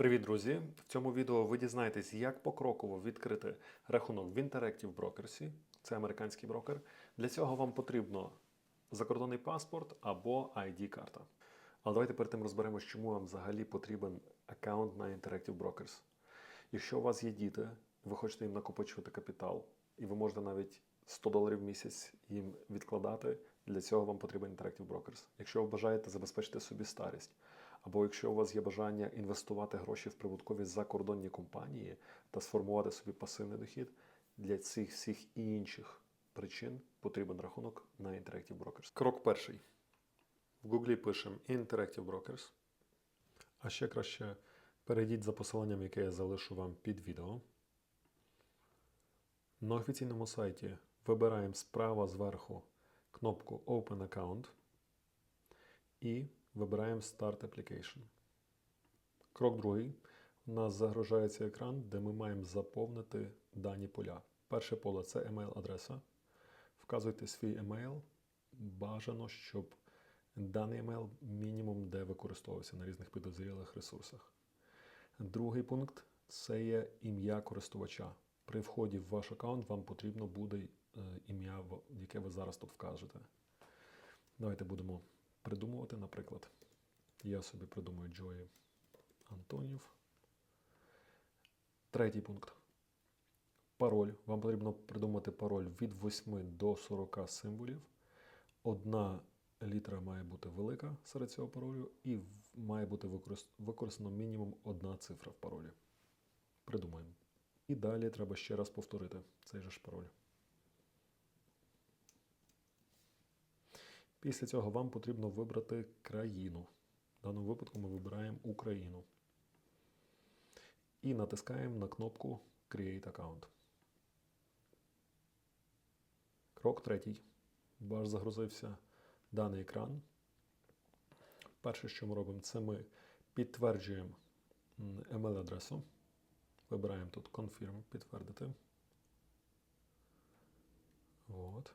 Привіт, друзі! В цьому відео ви дізнаєтесь, як покроково відкрити рахунок в Interactive Brokersі. Це американський брокер. Для цього вам потрібно закордонний паспорт або ID-карта. Але давайте перед тим розберемося, чому вам взагалі потрібен аккаунт на Interactive Brokers. Якщо у вас є діти, ви хочете їм накопичувати капітал, і ви можете навіть 100 доларів в місяць їм відкладати, для цього вам потрібен Interactive Brokers. Якщо ви бажаєте забезпечити собі старість, або якщо у вас є бажання інвестувати гроші в прибуткові закордонні компанії та сформувати собі пасивний дохід, для цих всіх інших причин потрібен рахунок на Interactive Brokers. Крок перший. В Гуглі пишемо Interactive Brokers. А ще краще перейдіть за посиланням, яке я залишу вам під відео. На офіційному сайті вибираємо справа зверху кнопку Open Account і вибираємо Start Application. Крок другий. У нас загружається екран, де ми маємо заповнити дані поля. Перше поле це email-адреса. Вказуйте свій емейл. Бажано, щоб даний емейл мінімум де використовувався на різних підозрілих ресурсах. Другий пункт це є ім'я користувача. При вході в ваш аккаунт вам потрібно буде е, ім'я, яке ви зараз тут вкажете. Давайте будемо придумувати, наприклад. Я собі придумаю Джої Антонів. Третій пункт. Пароль. Вам потрібно придумати пароль від 8 до 40 символів. Одна літера має бути велика серед цього паролю, і має бути використано мінімум одна цифра в паролі. Придумаємо. І далі треба ще раз повторити цей же ж пароль. Після цього вам потрібно вибрати країну. В даному випадку ми вибираємо Україну. І натискаємо на кнопку Create Account. Крок третій. Ваш загрузився даний екран. Перше, що ми робимо, це ми підтверджуємо м, email-адресу. Вибираємо тут Confirm, підтвердити. От.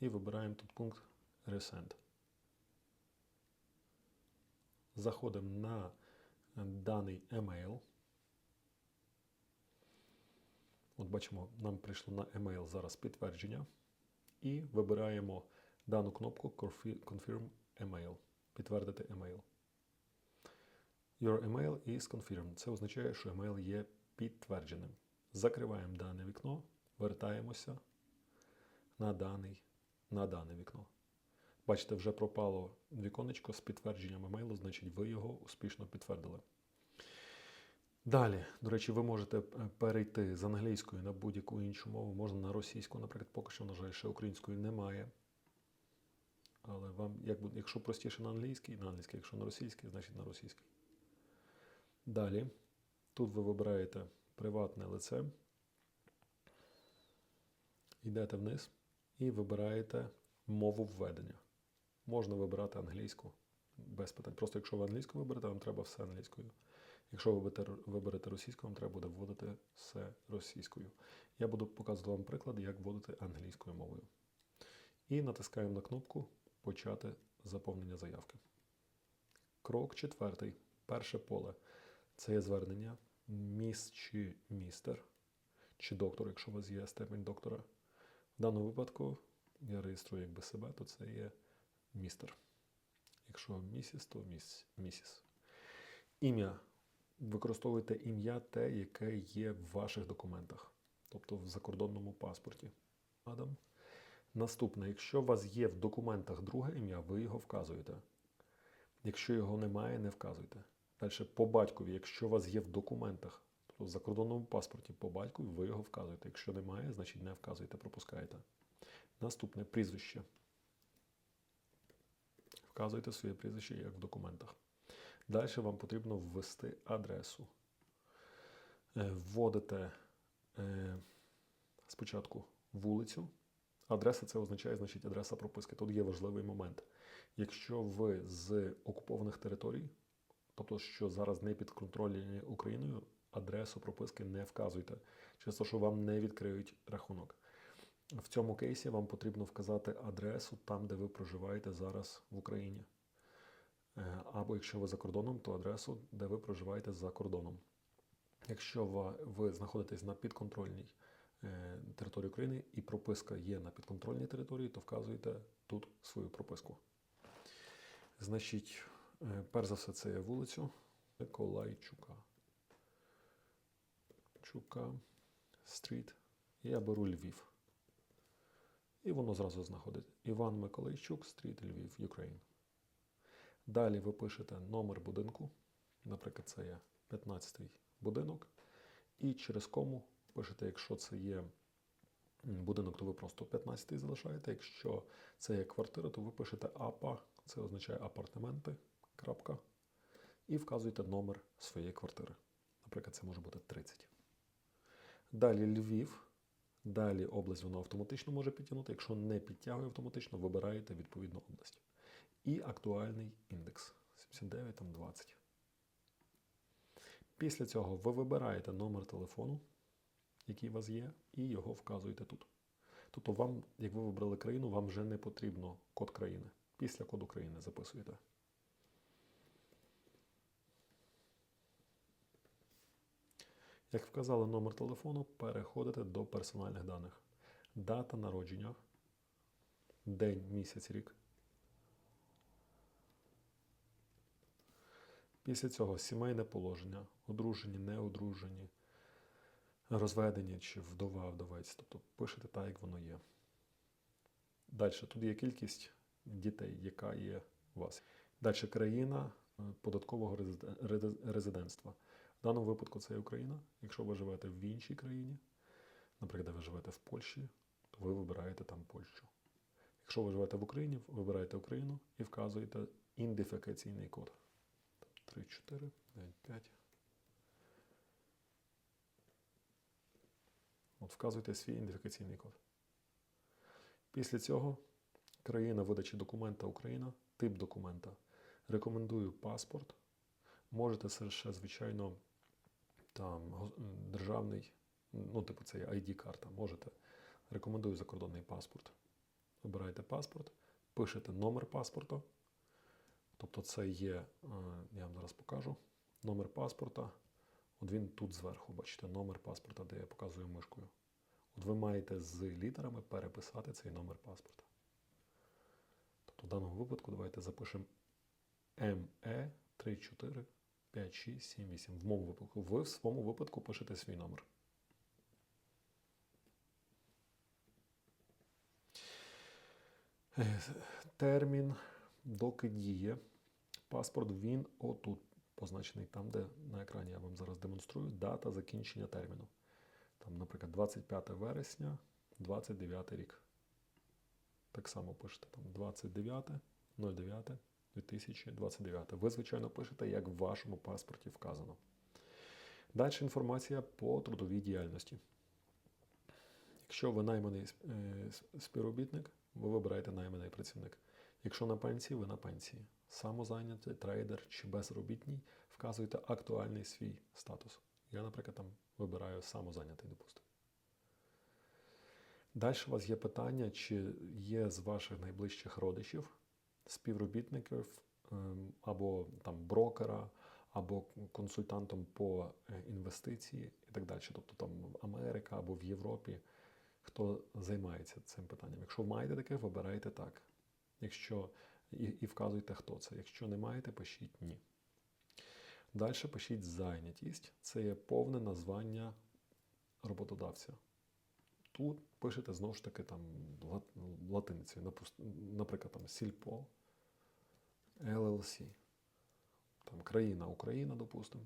І вибираємо тут пункт Resend. Заходимо на даний емейл. От бачимо, нам прийшло на емейл зараз підтвердження. І вибираємо дану кнопку Confirm Email. Підтвердити емейл. Your email is confirmed. Це означає, що емейл є підтвердженим. Закриваємо дане вікно, вертаємося на, даний, на дане вікно. Бачите, вже пропало віконечко з підтвердженням емейлу, значить ви його успішно підтвердили. Далі, до речі, ви можете е, перейти з англійської на будь-яку іншу мову, можна на російську, наприклад, поки що, на жаль, ще української немає. Але вам, як, якщо простіше на англійський, на англійський, якщо на російський, значить на російський. Далі, тут ви вибираєте приватне лице, йдете вниз і вибираєте мову введення. Можна вибирати англійську без питань. Просто якщо ви англійську виберете, вам треба все англійською. Якщо ви виберете, російську, вам треба буде вводити все російською. Я буду показувати вам приклад, як вводити англійською мовою. І натискаємо на кнопку Почати заповнення заявки. Крок четвертий. Перше поле. Це є звернення міс чи містер, чи доктор, якщо у вас є степень доктора. В даному випадку я реєструю якби себе, то це є містер. Якщо місіс, то міс, місіс. Ім'я. Використовуйте ім'я те, яке є в ваших документах, тобто в закордонному паспорті. Адам. Наступне, якщо у вас є в документах друге ім'я, ви його вказуєте. Якщо його немає, не вказуйте. Далі по батькові, якщо у вас є в документах, тобто в закордонному паспорті по батькові, ви його вказуєте. Якщо немає, значить не вказуєте, пропускаєте. Наступне прізвище. Вказуйте своє прізвище як в документах. Далі вам потрібно ввести адресу. Е, Вводите е, спочатку вулицю. Адреса це означає, значить, адреса прописки. Тут є важливий момент. Якщо ви з окупованих територій, тобто, що зараз не підконтрольні Україною, адресу прописки не вказуйте, через те, що вам не відкриють рахунок. В цьому кейсі вам потрібно вказати адресу там, де ви проживаєте зараз в Україні. Е, Або якщо ви за кордоном, то адресу, де ви проживаєте за кордоном. Якщо ви знаходитесь на підконтрольній е, території України і прописка є на підконтрольній території, то вказуєте тут свою прописку. Значить, е, перш за все, це є вулицю Миколайчука. Чука стріт. Я беру Львів. І воно зразу знаходить Іван Миколайчук, стріт, Львів, Україн. Далі ви пишете номер будинку. Наприклад, це є 15-й будинок. І через кому пишете, якщо це є будинок, то ви просто 15-й залишаєте. Якщо це є квартира, то ви пишете АПА, це означає апартаменти. Крапка, і вказуєте номер своєї квартири. Наприклад, це може бути 30. Далі Львів. Далі область воно автоматично може підтягнути. Якщо не підтягує автоматично, вибираєте відповідну область. І актуальний індекс 79 там 20. Після цього ви вибираєте номер телефону, який у вас є, і його вказуєте тут. Тобто, вам, як ви вибрали країну, вам вже не потрібно код країни. Після коду країни записуєте. Як вказали номер телефону, переходите до персональних даних. Дата народження, день, місяць, рік. Після цього сімейне положення, одружені, неодружені, розведені чи вдова, вдовець. Тобто пишете так, як воно є. Далі тут є кількість дітей, яка є у вас. Далі країна е, податкового резиден- резидентства. В даному випадку це Україна. Якщо ви живете в іншій країні, наприклад, ви живете в Польщі, то ви вибираєте там Польщу. Якщо ви живете в Україні, вибираєте Україну і вказуєте ідентифікаційний код. 3, 4, 9, 5. От вказуйте свій ідентифікаційний код. Після цього країна видачі документа Україна, тип документа. Рекомендую паспорт. Можете ще, звичайно, там державний, ну, типу, це є ID-карта. Можете. Рекомендую закордонний паспорт. Вибираєте паспорт, пишете номер паспорта. Тобто це є, е, я вам зараз покажу, номер паспорта. От він тут зверху, бачите, номер паспорта, де я показую мишкою. От ви маєте з літерами переписати цей номер паспорта. Тобто в даному випадку давайте запишемо E МЕ 34 5, 6, 7, 8. В моєму випадку. Ви в своєму випадку пишете свій номер. Е, Термін, доки діє. Паспорт він отут позначений там, де на екрані я вам зараз демонструю, дата закінчення терміну. Там, наприклад, 25 вересня, 29 рік. Так само пишете там 29, 09, 2029. Ви, звичайно, пишете, як в вашому паспорті вказано. Далі інформація по трудовій діяльності. Якщо ви найманий е, співробітник, ви вибираєте найманий працівник. Якщо на пенсії, ви на пенсії. Самозайнятий, трейдер чи безробітний, вказуєте актуальний свій статус. Я, наприклад, там вибираю самозайнятий, допустимо. Далі у вас є питання, чи є з ваших найближчих родичів, співробітників ем, або там брокера, або консультантом по е, інвестиції і так далі. Тобто там Америка або в Європі, хто займається цим питанням. Якщо маєте таке, вибирайте так. Якщо і, і вказуйте, хто це. Якщо не маєте, пишіть ні. Далі пишіть зайнятість. Це є повне названня роботодавця. Тут пишете знову ж таки там лат- латиницею, наприклад, там Сільпо, LLC, там країна Україна, допустимо.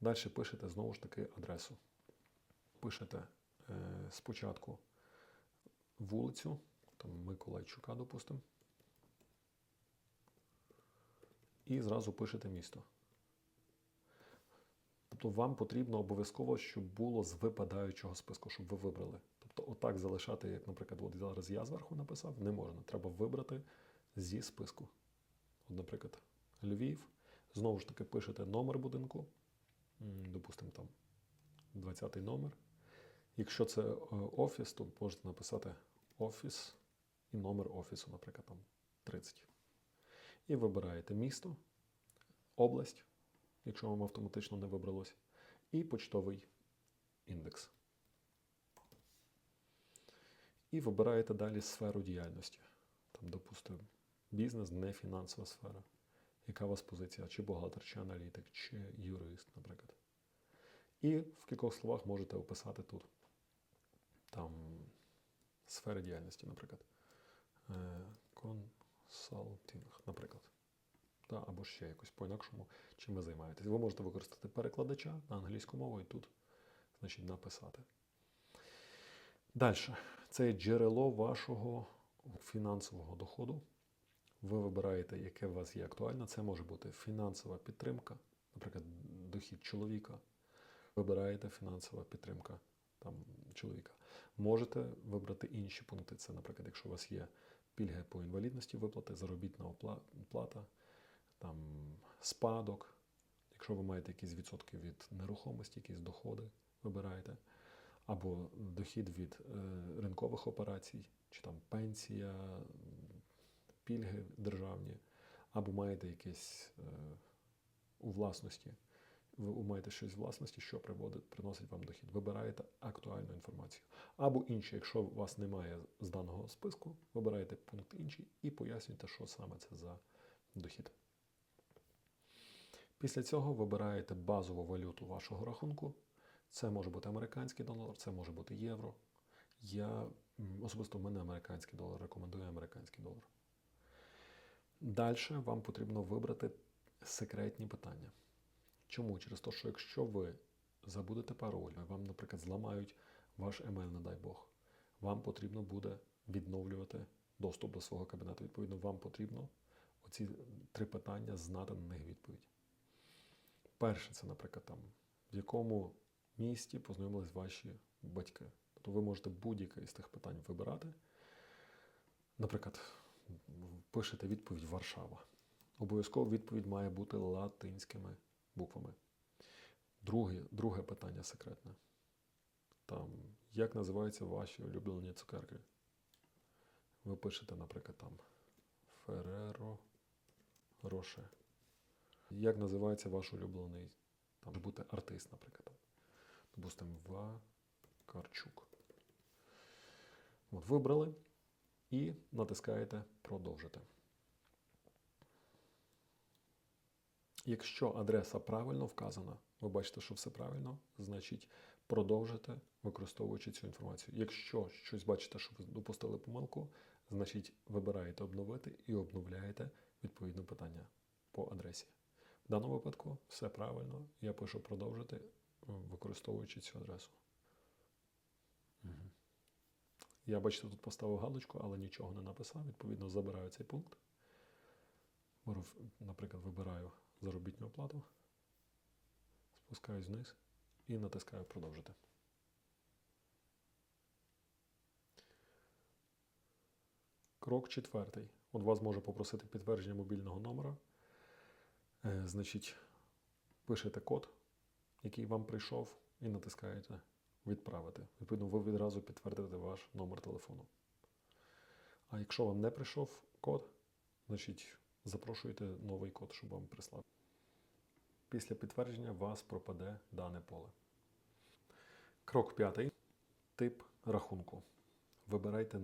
Далі пишете знову ж таки адресу. Пишете е, спочатку вулицю, там Миколайчука, допустимо. І зразу пишете місто. Тобто вам потрібно обов'язково, щоб було з випадаючого списку, щоб ви вибрали. Тобто, отак залишати, як, наприклад, от зараз я зверху написав, не можна. Треба вибрати зі списку. От, наприклад, Львів. Знову ж таки, пишете номер будинку, допустимо, там 20-й номер. Якщо це е, офіс, то можете написати офіс і номер офісу, наприклад, там 30. І вибираєте місто, область, якщо вам автоматично не вибралось, і почтовий індекс. І вибираєте далі сферу діяльності. Там, допустимо, бізнес, не фінансова сфера. Яка у вас позиція? Чи бухгалтер, чи аналітик, чи юрист, наприклад. І в кількох словах можете описати тут там сфери діяльності, наприклад. Е, Консалтинг, наприклад. Да, або ще якось по-інакшому, чим ви займаєтесь. Ви можете використати перекладача на англійську мову і тут, значить, написати. Далі. Це джерело вашого фінансового доходу. Ви вибираєте, яке у вас є актуальне. Це може бути фінансова підтримка, наприклад, дохід чоловіка. Вибираєте фінансова підтримка там, чоловіка. Можете вибрати інші пункти. Це, наприклад, якщо у вас є пільги по інвалідності, виплати, заробітна опла- плата, там, спадок. Якщо ви маєте якісь відсотки від нерухомості, якісь доходи, вибираєте. Або дохід від е, ринкових операцій, чи там пенсія, пільги державні, або маєте якесь е, у власності. Ви маєте щось в власності, що приводить, приносить вам дохід. Вибираєте актуальну інформацію. Або інше, якщо у вас немає з даного списку, вибираєте пункт інший і пояснюєте, що саме це за дохід. Після цього вибираєте базову валюту вашого рахунку. Це може бути американський долар, це може бути євро. Я особисто в мене американський долар, рекомендую американський долар. Далі вам потрібно вибрати секретні питання. Чому? Через те, що якщо ви забудете пароль, вам, наприклад, зламають ваш емейл, не дай Бог, вам потрібно буде відновлювати доступ до свого кабінету. Відповідно, вам потрібно оці три питання знати на них відповідь. Перше, це, наприклад, там, в якому місті познайомились ваші батьки. Тобто ви можете будь-яке із тих питань вибирати. Наприклад, пишете відповідь Варшава. Обов'язково відповідь має бути латинськими буквами. Друге, друге питання секретне. Там, як називаються ваші улюблені цукерки? Ви пишете, наприклад, там Фереро Роше. Як називається ваш улюблений там бути артист, наприклад. Допустимо, Вакарчук. От, вибрали і натискаєте продовжити. Якщо адреса правильно вказана, ви бачите, що все правильно, значить продовжите, використовуючи цю інформацію. Якщо щось бачите, що ви допустили помилку, значить вибираєте обновити і обновляєте відповідне питання по адресі. В даному випадку все правильно. Я пишу продовжити, використовуючи цю адресу. Я, бачите, тут поставив галочку, але нічого не написав. Відповідно, забираю цей пункт. Наприклад, вибираю заробітну плату, спускаюсь вниз і натискаю продовжити. Крок четвертий. От вас може попросити підтвердження мобільного номера. Е, значить, пишете код, який вам прийшов, і натискаєте Відправити. Відповідно, ви відразу підтвердите ваш номер телефону. А якщо вам не прийшов код, значить запрошуєте новий код, щоб вам прислав. Після підтвердження вас пропаде дане поле. Крок п'ятий. Тип рахунку. Вибирайте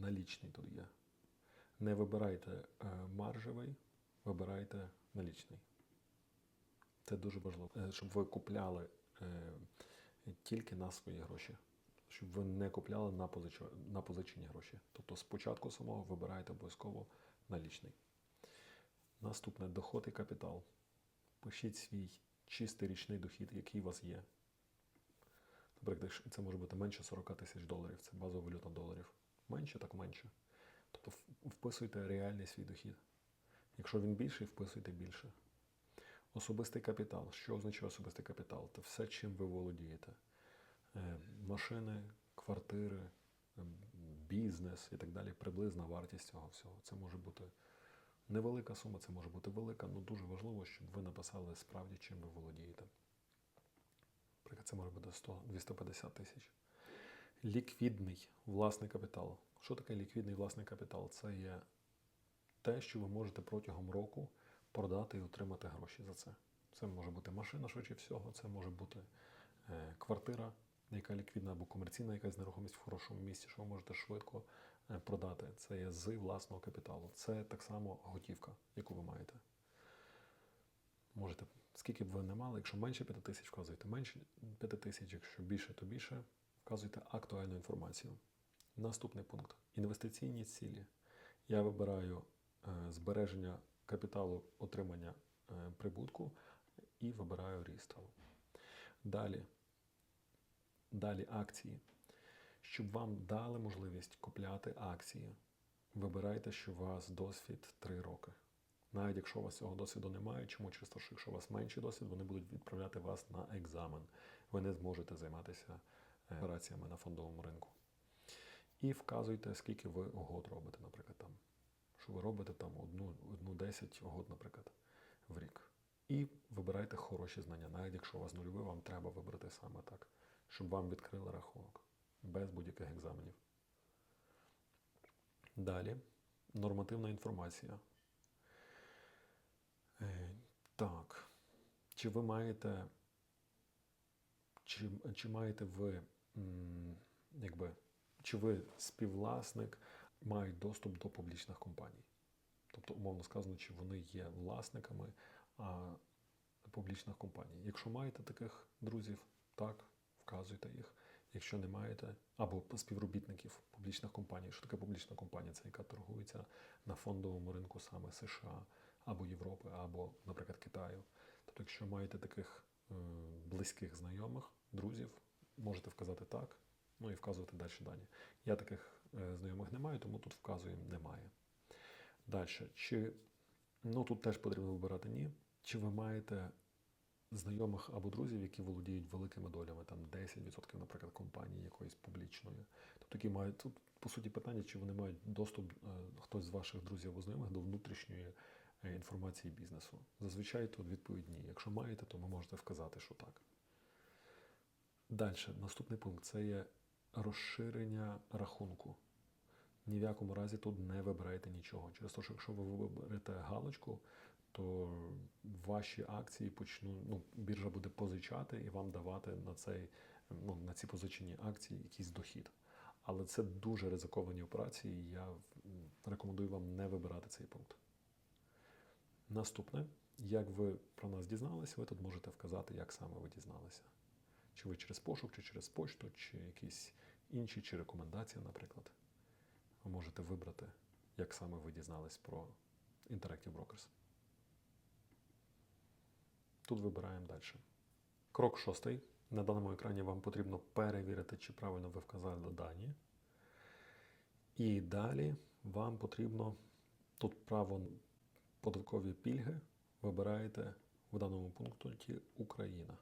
налічний тут є. Не вибирайте е, маржевий, вибирайте налічний. Це дуже важливо, Е, щоб ви купляли е, тільки на свої гроші, щоб ви не купляли на, позич... на позичені гроші. Тобто спочатку самого вибираєте обов'язково налічний. Наступне доход і капітал. Пишіть свій чистий річний дохід, який у вас є. Наприклад, це може бути менше 40 тисяч доларів, це базова валюта доларів. Менше, так менше. Тобто вписуйте реальний свій дохід. Якщо він більший, вписуйте більше. Особистий капітал. Що означає особистий капітал? Це все, чим ви володієте. Е, машини, квартири, е, бізнес і так далі. Приблизна вартість цього всього. Це може бути невелика сума, це може бути велика, але дуже важливо, щоб ви написали справді, чим ви володієте. Наприклад, це може бути 100, 250 тисяч. Ліквідний власний капітал. Що таке ліквідний власний капітал? Це є те, що ви можете протягом року продати і отримати гроші за це. Це може бути машина, швидше всього, це може бути е, квартира, яка ліквідна або комерційна якась нерухомість в хорошому місці, що ви можете швидко е, продати. Це є з власного капіталу. Це так само готівка, яку ви маєте. Можете, скільки б ви не мали, якщо менше 5 тисяч, вказуйте менше 5 тисяч, якщо більше, то більше, вказуйте актуальну інформацію. Наступний пункт інвестиційні цілі. Я вибираю е, збереження капіталу отримання е, прибутку і вибираю ріст. Далі, далі акції. Щоб вам дали можливість купляти акції, вибирайте, що у вас досвід 3 роки. Навіть якщо у вас цього досвіду немає, чому через те, що якщо у вас менший досвід, вони будуть відправляти вас на екзамен. Ви не зможете займатися е, операціями на фондовому ринку. І вказуйте, скільки ви угод робите, наприклад, там. Що ви робите там одну, одну 10 угод, наприклад, в рік. І вибирайте хороші знання. Навіть якщо у вас нульовий, вам треба вибрати саме так, щоб вам відкрили рахунок без будь-яких екзаменів. Далі нормативна інформація. Е, Так. Чи ви маєте, чи, чи маєте ви, якби, чи ви співвласник, мають доступ до публічних компаній? Тобто, умовно сказано, чи вони є власниками публічних компаній. Якщо маєте таких друзів, так, вказуйте їх. Якщо не маєте, або співробітників публічних компаній, що таке публічна компанія? Це яка торгується на фондовому ринку саме США або Європи, або, наприклад, Китаю. Тобто, якщо маєте таких е, близьких знайомих, друзів, можете вказати так, ну і вказувати далі дані. Я таких знайомих не маю, тому тут вказуємо немає. Далі, чи ну тут теж потрібно вибирати ні. Чи ви маєте знайомих або друзів, які володіють великими долями, там 10%, наприклад, компанії якоїсь публічної. Тобто, які мають тут, по суті, питання, чи вони мають доступ, е, хтось з ваших друзів або знайомих до внутрішньої е, інформації бізнесу. Зазвичай тут відповідь ні. Якщо маєте, то ви можете вказати, що так. Далі, наступний пункт це є розширення рахунку. Ні в якому разі тут не вибирайте нічого. Через те, що якщо ви виберете галочку, то ваші акції почнуть, ну, біржа буде позичати і вам давати на цей, ну, на ці позичені акції якийсь дохід. Але це дуже ризиковані операції, і я рекомендую вам не вибирати цей пункт. Наступне, як ви про нас дізналися, ви тут можете вказати, як саме ви дізналися. Чи ви через пошук, чи через почту, чи якісь інші, чи рекомендації, наприклад. Ви можете вибрати, як саме ви дізнались про Interactive Brokers. Тут вибираємо далі. Крок шостий. На даному екрані вам потрібно перевірити, чи правильно ви вказали дані. І далі вам потрібно тут право податкові пільги. Вибираєте в даному пункті Україна.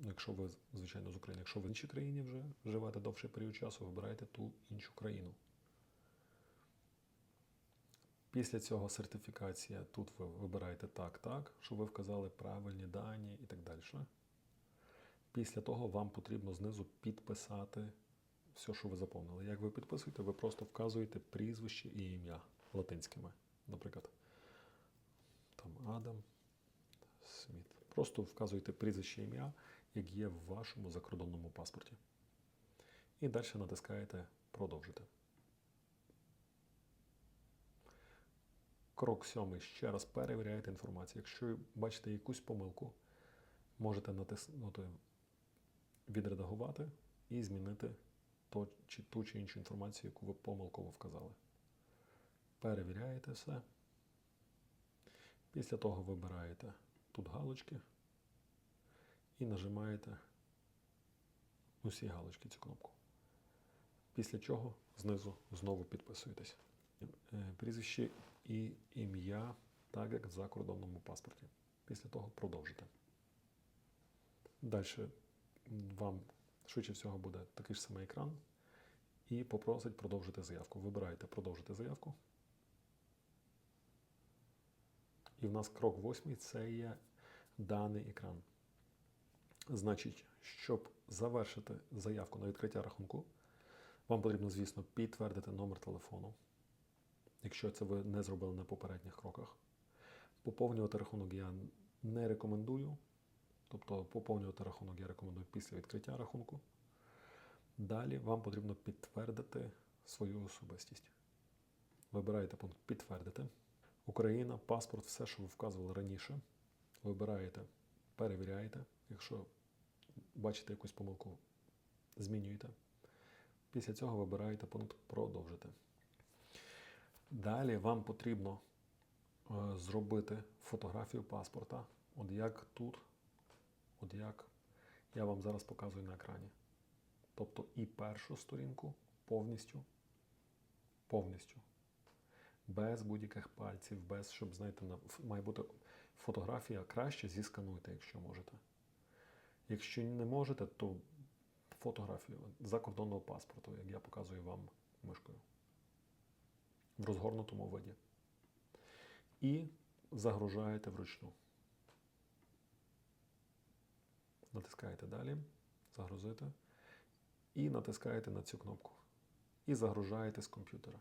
Якщо ви, звичайно, з України, якщо ви в іншій країні вже живете довший період часу, вибирайте ту іншу країну. Після цього сертифікація. Тут ви вибираєте так, так, щоб ви вказали правильні дані і так далі. Після того вам потрібно знизу підписати все, що ви заповнили. Як ви підписуєте, ви просто вказуєте прізвище і ім'я латинськими. Наприклад, там Адам Сміт. Просто вказуєте прізвище ім'я, як є в вашому закордонному паспорті. І далі натискаєте Продовжити. Крок сьомий. Ще раз перевіряєте інформацію. Якщо бачите якусь помилку, можете натиснути відредагувати і змінити то, чи, ту чи іншу інформацію, яку ви помилково вказали. Перевіряєте все. Після того вибираєте тут галочки і нажимаєте усі галочки цю кнопку. Після чого знизу знову підписуєтесь. Е, Прізвище і ім'я, так як в закордонному паспорті. Після того продовжите. Далі вам швидше всього буде такий ж самий екран і попросить продовжити заявку. Вибираєте продовжити заявку. І в нас крок восьмий це є даний екран. Значить, щоб завершити заявку на відкриття рахунку, вам потрібно, звісно, підтвердити номер телефону. Якщо це ви не зробили на попередніх кроках. Поповнювати рахунок я не рекомендую. Тобто поповнювати рахунок я рекомендую після відкриття рахунку. Далі вам потрібно підтвердити свою особистість. Вибираєте пункт Підтвердити. Україна, паспорт, все, що ви вказували раніше. Вибираєте, перевіряєте. Якщо бачите якусь помилку, змінюєте. Після цього вибираєте пункт Продовжити. Далі вам потрібно е, зробити фотографію паспорта. От як тут, от як я вам зараз показую на екрані. Тобто і першу сторінку повністю, повністю, без будь-яких пальців, без, щоб, знаєте, на, має бути фотографія краще зіскануйте, якщо можете. Якщо не можете, то фотографію закордонного паспорту, як я показую вам мишкою. В розгорнутому виді. І загружаєте вручну. Натискаєте далі, загрузити. І натискаєте на цю кнопку. І загружаєте з комп'ютера.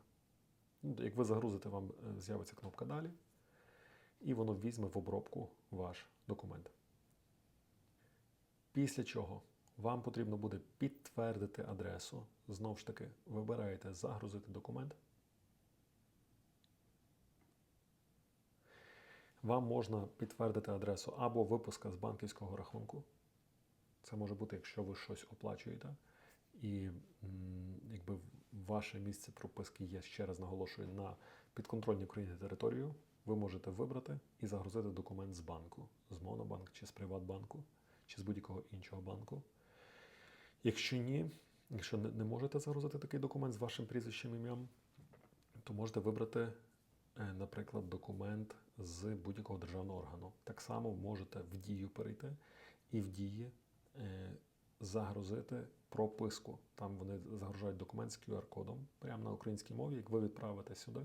Ну, Як ви загрузите, вам е, з'явиться кнопка далі. І воно візьме в обробку ваш документ. Після чого вам потрібно буде підтвердити адресу. Знову ж таки, вибираєте загрузити документ. Вам можна підтвердити адресу або випуска з банківського рахунку. Це може бути, якщо ви щось оплачуєте, і якби ваше місце прописки є, ще раз наголошую, на підконтрольній Україні територію, ви можете вибрати і загрузити документ з банку, з Монобанк чи з Приватбанку, чи з будь-якого іншого банку. Якщо ні, якщо не, можете загрузити такий документ з вашим прізвищем ім'ям, то можете вибрати, наприклад, документ з будь-якого державного органу. Так само можете в дію перейти і в дії е, загрузити прописку. Там вони загружають документ з QR-кодом прямо на українській мові. Як ви відправите сюди,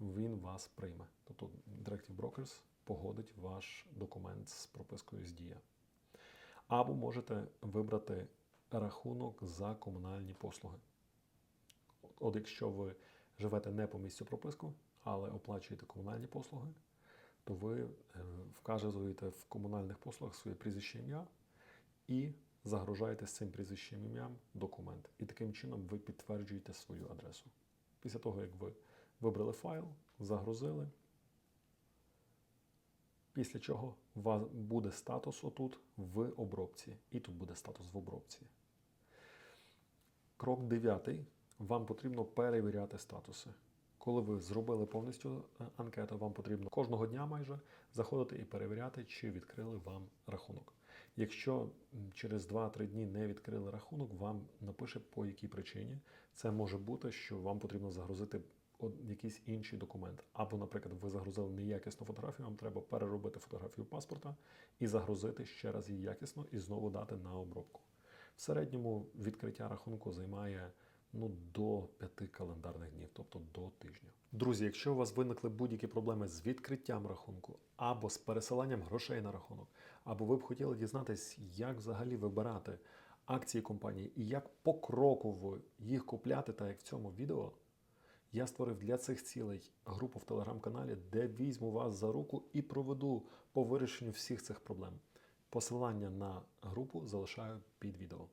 він вас прийме. Тобто Directive Brokers погодить ваш документ з пропискою з дія. Або можете вибрати рахунок за комунальні послуги. От якщо ви живете не по місцю прописку, але оплачуєте комунальні послуги, то ви е, вказуєте в комунальних послугах своє прізвище ім'я і загружаєте з цим прізвищем ім'ям документ. І таким чином ви підтверджуєте свою адресу. Після того, як ви вибрали файл, загрузили, після чого у вас буде статус отут в обробці. І тут буде статус в обробці. Крок 9. Вам потрібно перевіряти статуси. Коли ви зробили повністю е, анкету, вам потрібно кожного дня майже заходити і перевіряти, чи відкрили вам рахунок. Якщо через 2-3 дні не відкрили рахунок, вам напише по якій причині. Це може бути, що вам потрібно загрузити якийсь інший документ. Або, наприклад, ви загрузили неякісну фотографію, вам треба переробити фотографію паспорта і загрузити ще раз її якісно і знову дати на обробку. В середньому відкриття рахунку займає ну, до 5 календарних днів, тобто до тижня. Друзі, якщо у вас виникли будь-які проблеми з відкриттям рахунку або з пересиланням грошей на рахунок, або ви б хотіли дізнатись, як взагалі вибирати акції компанії і як покроково їх купляти, так як в цьому відео, я створив для цих цілей групу в телеграм-каналі, де візьму вас за руку і проведу по вирішенню всіх цих проблем. Посилання на групу залишаю під відео.